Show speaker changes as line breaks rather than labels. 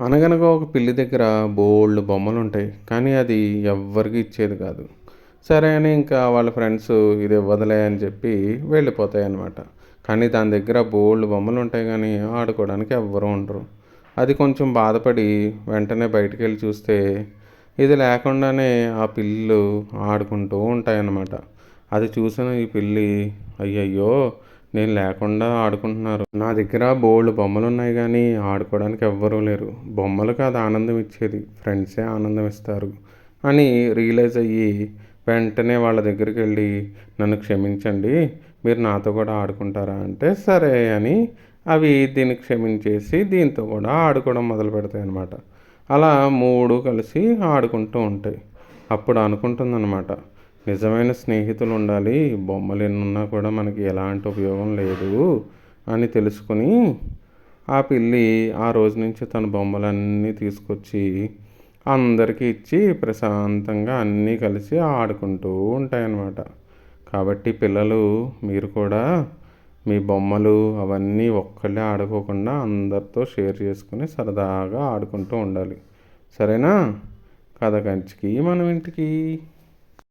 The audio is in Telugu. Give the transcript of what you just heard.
అనగనగా ఒక పిల్లి దగ్గర బోల్డ్ బొమ్మలు ఉంటాయి కానీ అది ఎవ్వరికి ఇచ్చేది కాదు. సరే అని ఇంకా వాళ్ళ ఫ్రెండ్స్ ఇది ఇవ్వదులే అని చెప్పి వెళ్ళిపోతాయి అన్నమాట కానీ దాని దగ్గర బోల్డ్ బొమ్మలు ఉంటాయి కానీ ఆడుకోవడానికి ఎవ్వరూ ఉండరు. అది కొంచెం బాధపడి వెంటనే బయటికి వెళ్ళి చూస్తే ఇది లేకుండానే ఆ పిల్లు ఆడుకుంటూ ఉంటాయన్నమాట. అది చూసిన ఈ పిల్లి అయ్యయ్యో నేను లేకుండా ఆడుకుంటున్నారు. నా దగ్గర బోల్డ్ బొమ్మలు ఉన్నాయి కానీ ఆడుకోవడానికి ఎవ్వరూ లేరు. బొమ్మలకు అది ఆనందం ఇచ్చేది. ఫ్రెండ్సే ఆనందం ఇస్తారు. అని రియలైజ్ అయ్యి వెంటనే వాళ్ళ దగ్గరికి వెళ్ళి నన్ను క్షమించండి. మీరు నాతో కూడా ఆడుకుంటారా? అంటే సరే అని అవి దీన్ని క్షమించేసి దీంతో కూడా ఆడుకోవడం మొదలు పెడతాయి అన్నమాట. అలా మూడు కలిసి ఆడుకుంటూ ఉంటాయి. అప్పుడు అనుకుంటుందన్నమాట. నిజమైన స్నేహితులు ఉండాలి బొమ్మలు ఎన్నున్నా కూడా మనకి ఎలాంటి ఉపయోగం లేదు అని తెలుసుకుని ఆ పిల్లి ఆ రోజు నుంచి తన బొమ్మలన్నీ తీసుకొచ్చి అందరికీ ఇచ్చి ప్రశాంతంగా అన్నీ కలిసి ఆడుకుంటూ ఉంటాయన్నమాట. కాబట్టి పిల్లలు మీరు కూడా మీ బొమ్మలు అవన్నీ ఒక్కళ్ళే ఆడుకోకుండా అందరితో షేర్ చేసుకుని సరదాగా ఆడుకుంటూ ఉండాలి. సరేనా? కథ కంచికి మనం ఇంటికి.